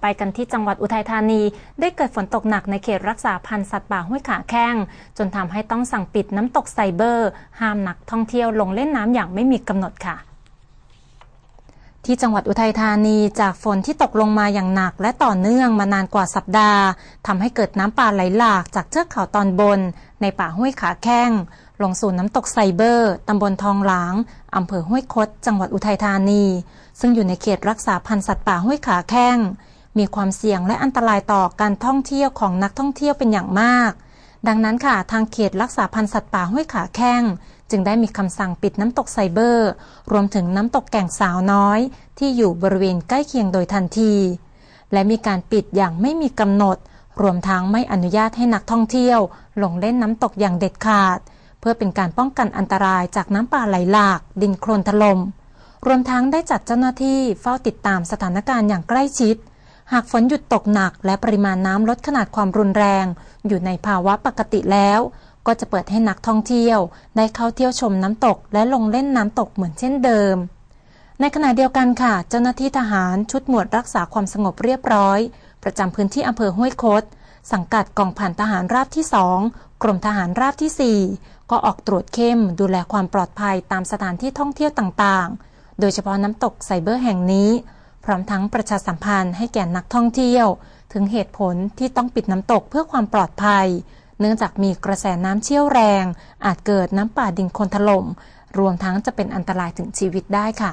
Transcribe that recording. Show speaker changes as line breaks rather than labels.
ไปกันที่จังหวัดอุทัยธานี ได้เกิดฝนตกหนักในเขตรักษาพันธุ์สัตว์ป่าห้วยขาแข้ง จนทำให้ต้องสั่งปิดน้ำตกไซเบอร์ ห้ามนักท่องเที่ยวลงเล่นน้ำอย่างไม่มีกำหนดค่ะที่จังหวัดอุทัยธานีจากฝนที่ตกลงมาอย่างหนัก และต่อเนื่องมานานกว่าสัปดาห์ทำให้เกิดน้ำป่าไหลหลากจากเทือกเขาตอนบน ในป่าห้วยขาแข้ง ลงสู่น้ำตกไซเบอร์ตำบลทองหลางอำเภอห้วยคด จังหวัดอุทัยธานี ซึ่งอยู่ในเขตรักษาพันธุ์สัตว์ป่าห้วยขาแข้ง มีความเสี่ยงและอันตรายต่อการท่องเที่ยวของนักท่องเที่ยวเป็นอย่างมาก ดังนั้นค่ะทางเขตรักษาพันธุ์สัตว์ป่าห้วยขาแข้ง จึงได้มีคำสั่งปิดน้ำตกไซเบอร์ รวมถึงน้ำตกแก่งสาวน้อย ที่อยู่บริเวณใกล้เคียงโดยทันที และมีการปิดอย่างไม่มีกำหนด รวมทั้งไม่อนุญาตให้นักท่องเที่ยว ลงเล่นน้ำตกอย่างเด็ดขาด เพื่อเป็นการป้องกันอันตรายจากน้ำป่าไหลหลาก ดินโคลนถลม่มรวมทั้งได้จัดเจ้าหน้าที่เฝ้าติดตามสถานการณ์อย่างใกล้ชิด หากฝนหยุดตกหนัก และปริมาณน้ำลดขนาดความรุนแรง อยู่ในภาวะปกติแล้ว ก็จะเปิดให้นักท่องเที่ยว ได้เข้าเที่ยวชมน้ำตก และลงเล่นน้ำตกเหมือนเช่นเดิม ในขณะเดียวกันค่ะ เจ้าหน้าที่ทหารชุดหมวดรักษาความสงบเรียบร้อย ประจำพื้นที่อำเภอห้วยคดสังกัดกองพันทหารราบที่ 2 กรมทหารราบที่ 4 ก็ออกตรวจเข้มดูแลความปลอดภัยตามสถานที่ท่องเที่ยวต่างๆ โดยเฉพาะน้ำตกไซเบอร์แห่งนี้ พร้อมทั้งประชาสัมพันธ์ให้แก่นักท่องเที่ยว ถึงเหตุผลที่ต้องปิดน้ำตกเพื่อความปลอดภัย เนื่องจากมีกระแสน้ำเชี่ยวแรง อาจเกิดน้ำป่าดินคนถล่มรวมทั้งจะเป็นอันตรายถึงชีวิตได้ค่ะ